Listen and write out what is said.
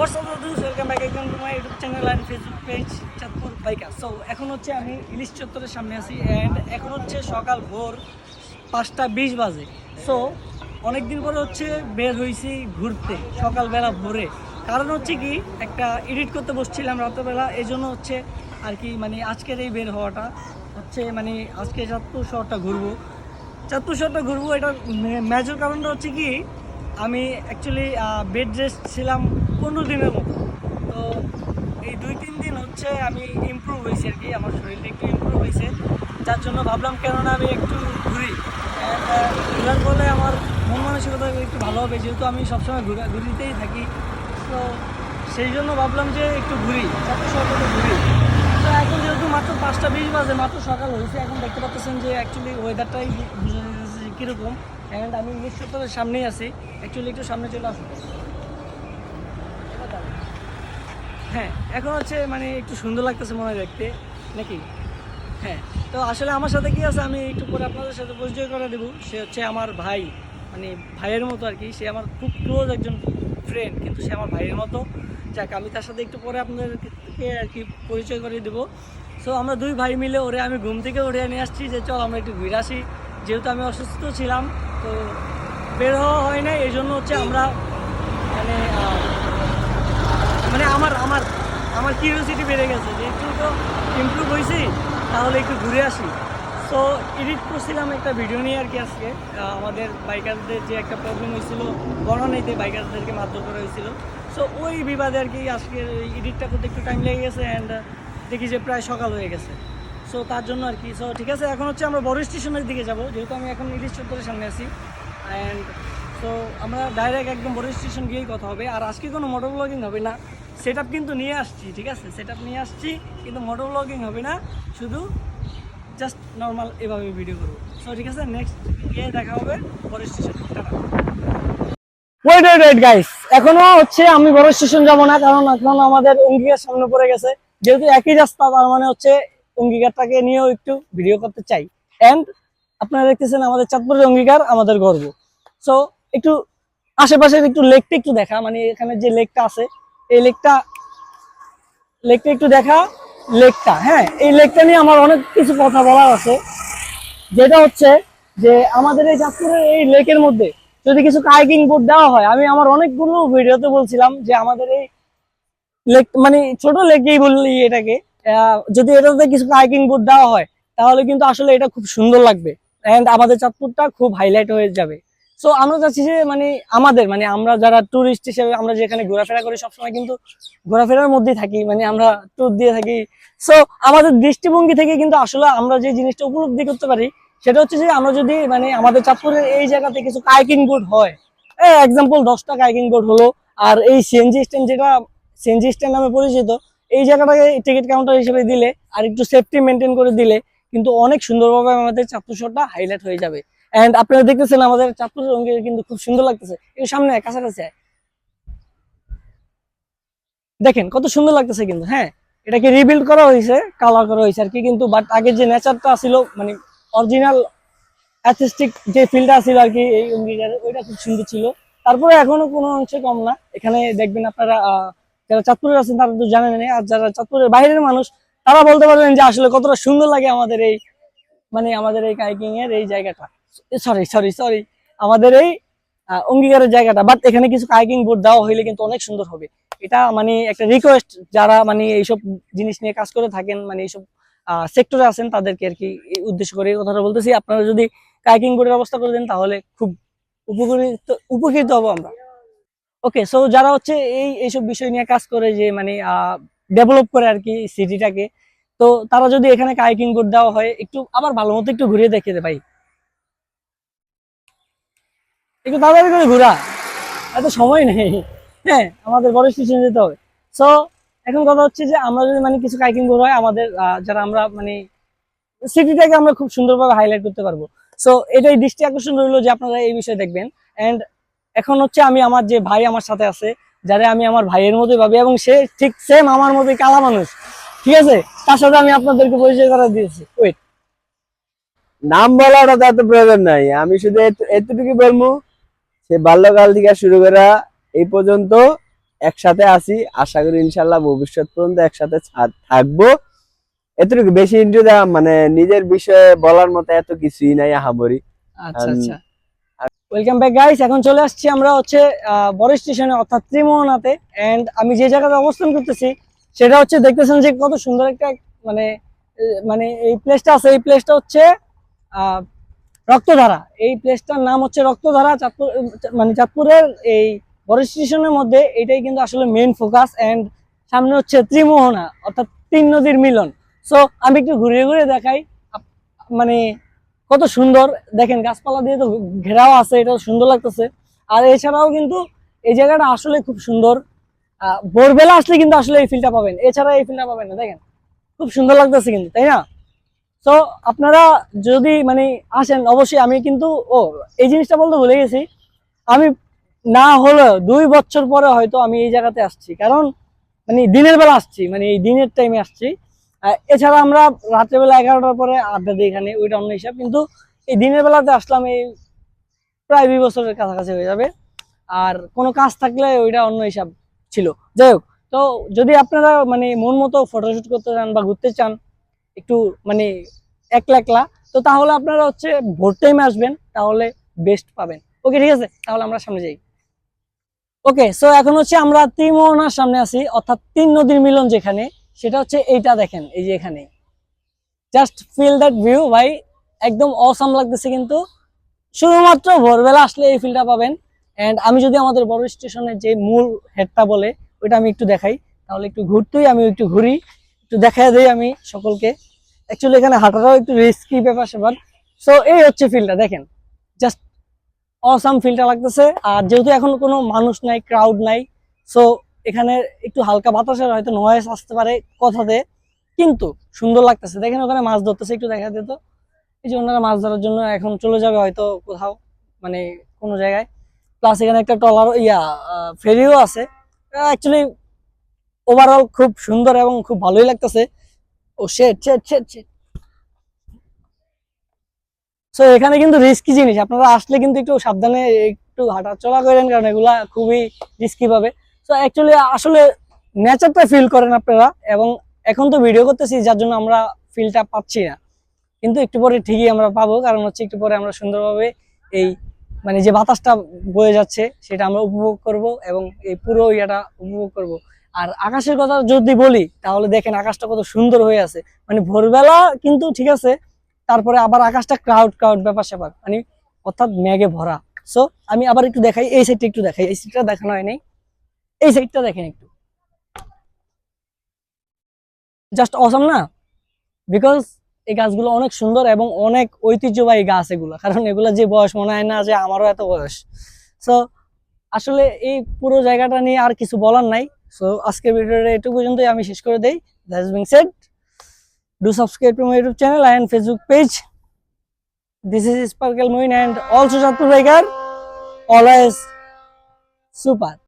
Welcome back একদম to my YouTube channel and Facebook page Chandpur biker so এখন হচ্ছে আমি ইলিশ চত্বরের সামনে আছি অ্যান্ড এখন হচ্ছে সকাল ভোর পাঁচটা বিশ বাজে। সো অনেকদিন পরে হচ্ছে বের হয়েছি ঘুরতে, সকালবেলা ভোরে। কারণ হচ্ছে কি, একটা এডিট করতে বসছিলাম রাত্রেবেলা এই জন্য হচ্ছে আর কি মানে আজকের এই বের হওয়াটা হচ্ছে মানে আজকে চাঁদপুর শহরটা ঘুরবো। চাঁদপুর শহরটা ঘুরবো, এটা মেজর কারণটা হচ্ছে কি, আমি অ্যাকচুয়ালি বেড রেস্ট ছিলাম পনেরো দিনের মতো। তো এই দুই, তিন দিন হচ্ছে আমি ইমপ্রুভ হয়েছি আর কি, আমার শরীরটা একটু ইমপ্রুভ হয়েছে। যার জন্য ভাবলাম, কেননা আমি একটু ঘুরি। ঘোরার ফলে আমার মন মানসিকতা একটু ভালো হবে, যেহেতু আমি সবসময় ঘুরা, ঘুরিতেই থাকি। তো সেই জন্য ভাবলাম যে একটু ঘুরি চারটে শহরটা ঘুরি। তো এখন যেহেতু মাত্র পাঁচটা বিশ বাজে, মাত্র সকাল হয়েছে, এখন দেখতে পাচ্ছেন যে অ্যাকচুয়ালি ওয়েদারটাই বুঝে যাচ্ছে কীরকম। অ্যান্ড আমি চত্বরের সামনেই আছি। অ্যাকচুয়ালি একটু সামনে চলে আসুন। হ্যাঁ এখন হচ্ছে মানে একটু সুন্দর লাগতেছে মনে হয় দেখতে, নাকি? হ্যাঁ তো আসলে আমার সাথে কি আছে, আমি একটু পরে আপনাদের সাথে পরিচয় করে দেবো। সে হচ্ছে আমার ভাই মানে ভাইয়ের মতো আর কি। সে আমার খুব ক্লোজ একজন ফ্রেন্ড কিন্তু সে আমার ভাইয়ের মতো। যাক, আমি তার সাথে একটু পরে আপনাদেরকে আর কি পরিচয় করে দেবো। সো আমরা দুই ভাই মিলে ওরে আমি ঘুম থেকে উঠে নিয়ে আসছি যে, চল আমরা একটু ঘুরে আসি। যেহেতু আমি অসুস্থ ছিলাম, তো বের হওয়া হয় না এই জন্য হচ্ছে আমরা মানে মানে আমার আমার আমার কিউরিয়াসিটি বেড়ে গেছে যে একটু তো ইমপ্রুভ হয়েছি তাহলে একটু ঘুরে আসি। সো এডিট করছিলাম একটা ভিডিও নিয়ে আর কি আজকে। আমাদের বাইকারদের যে একটা প্রবলেম হয়েছিল বনানীতে বাইকারদেরকে মারধর করা হয়েছিল সো ওই বিবাদে আর কি আজকে এডিটটা করতে একটু টাইম লেগে গেছে অ্যান্ড দেখি যে প্রায় সকাল হয়ে গেছে। সো তার জন্য আর কি সো ঠিক আছে, এখন হচ্ছে আমরা বড় স্টেশনের দিকে যাব, যেহেতু আমি এখন ইলিশ চত্বরের সামনে আছি। অ্যান্ড সো আমরা ডাইরেক্ট একদম বড় স্টেশন গিয়েই কথা হবে। আর আজকে কোনো মোটর ব্লগিং হবে না। সেট কিন্তু নিয়ে আসছি, ঠিক আছে? সেট নিয়ে আসছি, কিন্তু মোটর ব্লগিং হবে না, শুধু জাস্ট নর্মাল এভাবে ভিডিও করব। সো ঠিক আছে? নেক্সট গিয়ে দেখা হবে বড় station wait wait wait guys এখনও হচ্ছে আমি বড় স্টেশন যাব না, কারণ এখন আমাদের অঙ্গীকার সামনে পড়ে গেছে। যেহেতু একই রাস্তা, তার মানে হচ্ছে অঙ্গীকারটাকে নিয়েও একটু ভিডিও করতে চাই। এন্ড আপনারা দেখতেছেন আমাদের চাঁদপুরের অঙ্গীকার আমাদের গর্ব। সো একটু আশেপাশের একটু লেকটা একটু দেখা মানে এখানে যে লেকটা আছে এই লেকটা লেকটা একটু দেখা, লেকটা হ্যাঁ এই লেকটা নিয়ে আমার অনেক কিছু কথা বলার আছে। যেটা হচ্ছে যে আমাদের এই চাঁদপুরের এই লেকের মধ্যে যদি কিছু কাইকিং বোর্ড দেওয়া হয়, আমি আমার অনেকগুলো ভিডিওতে বলছিলাম যে আমাদের এই লেক মানে ছোট লেকেই বললি এটাকে যদি এটাতে কিছু কাইকিং বোর্ড দেওয়া হয়, তাহলে কিন্তু আসলে এটা খুব সুন্দর লাগবে। এন্ড আমাদের চাঁদপুরটা খুব হাইলাইট হয়ে যাবে। সো আমরা চাচ্ছি যে মানে আমাদের মানে আমরা যারা টুরিস্ট হিসেবে আমরা যেখানে ঘোরাফেরা করি সবসময় কিন্তু ঘোরাফেরার মধ্যেই থাকি মানে আমরা ট্যুর দিয়ে থাকি। সো আমাদের দৃষ্টিভঙ্গি থেকে কিন্তু আসলে আমরা যে জিনিসটা উপলব্ধি করতে পারি, সেটা হচ্ছে যে আমরা যদি মানে আমাদের চাঁদপুরের এই জায়গাতে কিছু কাইকিং বোর্ড হয় এক্সাম্পল দশটা কাইকিং বোর্ড হলো, আর এই সিএনজি স্ট্যান্ড যেটা সিএনজি স্ট্যান্ড নামে পরিচিত, এই জায়গাটাকে টিকিট কাউন্টার হিসেবে দিলে আর একটু সেফটি মেনটেন করে দিলে কিন্তু অনেক সুন্দরভাবে আমাদের চাঁদপুর শহরটা হাইলাইট হয়ে যাবে। আপনারা দেখতেছেন আমাদের চাঁদপুর রঙের কিন্তু খুব সুন্দর লাগতেছে। একটু সামনে কাছাকাছি দেখেন, কত সুন্দর লাগতেছে কিন্তু হ্যাঁ? এটাকে রিবিল্ড করা হয়েছে কালার করা হয়েছে আর কি কিন্তু বাট আগের যে নেচারটা ছিল মানে অরিজিনাল অ্যাথেস্টিক যে ফিলটা ছিল আর কি, এই অঙ্গীকারের ওইটা খুব সুন্দর ছিল। তারপরে এখনও কোনো অংশে কম না। এখানে দেখবেন আপনারা যারা চাঁদপুরের আছেন, তারা তো জানেন আর যারা চাঁদপুরের বাইরের মানুষ, তারা বলতে পারবেন যে আসলে কতটা সুন্দর লাগে আমাদের এই মানে আমাদের এই কাইকিং এর এই জায়গাটা। সরি সরি সরি আমাদের এই অঙ্গীকারের জায়গাটা বাট এখানে কিছু কাইকিং বোর্ড দেওয়া হইলে কিন্তু অনেক সুন্দর হবে। এটা মানে একটা রিকোয়েস্ট যারা মানে এইসব জিনিস নিয়ে কাজ করে থাকেন মানে এইসব সেক্টরে আছেন, তাদেরকে আর কি উদ্দেশ্য করে এই কথাটা বলতেছি। আপনারা যদি কাইকিং বোর্ডের ব্যবস্থা করে দেন, তাহলে খুব উপকৃত উপকৃত হব আমরা। ওকে সো যারা হচ্ছে এই, এইসব বিষয় নিয়ে কাজ করে যে মানে ডেভেলপ করে আর কি সিটিটাকে তো তারা যদি এখানে কাইকিং বোর্ড দেওয়া হয়, একটু আবার ভালো মতো একটু ঘুরিয়ে দেখে দে ভাই। একটু তাড়াতাড়ি করে ঘোরা। এত সময় নেই। হ্যাঁ আমাদের বড় স্টেশনে যেতে হবে। সো এখন কথা হচ্ছে যে আমরা যদি মানে কিছু কাইকিং বোর্ড হয়, আমাদের যারা আমরা মানে সিটিটাকে আমরা খুব সুন্দরভাবে হাইলাইট করতে পারব। সো এটাই দৃষ্টি আকর্ষণ রইল যে আপনারা এই বিষয়ে দেখবেন। এন্ড এখন হচ্ছে আমি আমার যে ভাই আমার সাথে আছে, যারা আমি আমার ভাইয়ের মতোই ভাবি এবং সে ঠিক সেম আমার মতোই কালা মানুষ। ঠিক আছে? তার সাথে আমি আপনাদেরকে পরিচয় করা দিয়েছি। ওয়েট নাম বলাটা তো এত প্রয়োজন নাই। আমি শুধু এতটুকু বলব সে বাল্যকাল থেকে শুরু করা এই পর্যন্ত একসাথে আছি। আশা করি ইনশাল্লাহ ভবিষ্যৎ পর্যন্ত একসাথে থাকব। এতটুকু বেশি ইন্টারভিউ দেওয়া মানে নিজের বিষয়ে বলার মতো এত কিছুই নাই আহামরি। আচ্ছা আচ্ছা। ওয়েলকাম ব্যাক গাইস এখন চলে আসছি আমরা হচ্ছে বড় স্টেশনে অর্থাৎ ত্রিমোহনাতে। এন্ড আমি যে জায়গাতে অবস্থান করতেছি সেটা হচ্ছে দেখতেছেন যে কত সুন্দর একটা মানে মানে এই প্লেসটা আছে। এই প্লেসটা হচ্ছে আহ, রক্তধারা। এই প্লেসটার নাম হচ্ছে রক্তধারা, চাঁদপুর মানে চাঁদপুরের এই বড় স্টেশনের মধ্যে এটাই কিন্তু আসলে মেইন ফোকাস এন্ড সামনে হচ্ছে ত্রিমোহনা, অর্থাৎ তিন নদীর মিলন। সো আমি একটু ঘুরে ঘুরে দেখাই। মানে কত সুন্দর। দেখেন, গাছপালা দিয়ে তো ঘেরাও আছে এটা সুন্দর লাগতেছে। আর এছাড়াও কিন্তু এই জায়গাটা আসলে খুব সুন্দর। ভোরবেলা আসলে কিন্তু আসলে এই ফিলটা পাবেন। এছাড়া এই ফিলটা পাবেন না। দেখেন, খুব সুন্দর লাগতেছে কিন্তু, তাই না? তো আপনারা যদি মানে আসেন, অবশ্যই আমি কিন্তু, ও, এই জিনিসটা বলতে ভুলে গেছি। আমি না হলেও দুই বছর পরে হয়তো আমি এই জায়গাতে আসছি। কারণ মানে দিনের বেলা আসছি মানে এই দিনের টাইমে আসছি। এছাড়া আমরা রাত্রেবেলা এগারোটার পরে আড্ডা দিই এখানে, ওইটা অন্য হিসাব। কিন্তু এই দিনের বেলাতে আসলাম, এই প্রায় দুই বছরের কাছাকাছি হয়ে যাবে। আর কোনো কাজ থাকলে ওইটা অন্য হিসাব ছিল। যাই হোক, তো যদি আপনারা মানে মন মতো ফটোশুট করতে চান বা ঘুরতে চান একটু মানে একলা একলা, তো তাহলে আপনারা হচ্ছে ভোর টাইমে আসবেন, তাহলে বেস্ট পাবেন। ওকে ঠিক আছে? তাহলে আমরা সামনে যাই। ওকে সো এখন হচ্ছে আমরা ত্রিমোহনার সামনে আছি, অর্থাৎ তিন নদীর মিলন যেখানে, সেটা হচ্ছে এইটা দেখেন, এই যে এখানে। জাস্ট ফিল দ্যাট ভিউ ভাই, একদম অসাম লাগতেছে কিন্তু। শুধুমাত্র ভোরবেলা আসলে এই ফিলটা পাবেন। এন্ড আমি যদি আমাদের বড় স্টেশনের যে মূল হেডটা বলে, ওইটা আমি একটু দেখাই। তাহলে একটু ঘুরতেই আমি একটু ঘুরি। একটু দেখাই দেই আমি সকলকে। অ্যাকচুয়ালি এখানে হাঁটাটাও একটু রিস্কি ব্যাপার স্যাপার সো এই হচ্ছে ফিলটা দেখেন। জাস্ট অসাম ফিলটা লাগতেছে। আর যেহেতু এখন কোনো মানুষ নাই ক্রাউড নাই সো এখানে একটু হালকা বাতাসের হয়তো নয়েস আসতে পারে কথাতে। কিন্তু সুন্দর লাগতেছে। দেখেন ওখানে মাছ ধরতেছে, একটু দেখা দিত এই যে ওনারা মাছ ধরার জন্য এখন চলে যাবে হয়তো কোথাও মানে কোনো জায়গায়। প্লাস এখানে একটা ট্রলার ইয়া ফেরিও আছে। অ্যাকচুয়ালি ওভারঅল খুব সুন্দর এবং খুব ভালোই লাগতেছে। ও শেট সো এখানে কিন্তু রিস্কি জিনিস। আপনারা আসলে কিন্তু একটু সাবধানে একটু হাঁটা চলা করেন, কারণ এগুলা খুবই রিস্কি পাবে সো অ্যাকচুয়ালি আসলে নেচারটা ফিল করেন আপনারা, এবং এখন তো ভিডিও করতেছি, যার জন্য আমরা ফিলটা পাচ্ছি না। কিন্তু একটু পরে ঠিকই আমরা পাবো, কারণ হচ্ছে একটু পরে আমরা সুন্দরভাবে এই মানে যে বাতাসটা বয়ে যাচ্ছে, সেটা আমরা উপভোগ করব এবং এই পুরো ইয়াটা উপভোগ করব। আর আকাশের কথা যদি বলি, তাহলে দেখেন আকাশটা কত সুন্দর হয়ে আছে। মানে ভোরবেলা কিন্তু ঠিক আছে, তারপরে আবার আকাশটা ক্রাউড ক্রাউড ব্যাপার স্যাপার। মানে অর্থাৎ মেঘে ভরা। সো আমি আবার একটু দেখাই, এই সাইডটা একটু দেখাই। এই সাইডটা দেখানো হয়নি। এই সাইডটা দেখেন একটু। জাস্ট অসম না? বিকজ এই গাছগুলো অনেক সুন্দর এবং অনেক ঐতিহ্যবাহী গাছ এগুলো। কারণ এগুলো যে বয়স মনে হয় না যে আমারও এত বয়স। সো আসলে এই পুরো জায়গাটা নিয়ে আর কিছু বলার নাই। সো আজকের ভিডিওটা এটুকু পর্যন্তই আমি শেষ করে দেই that's being said do subscribe to my youtube channel and facebook page this is sparkle moin and also Chatpur Biker always super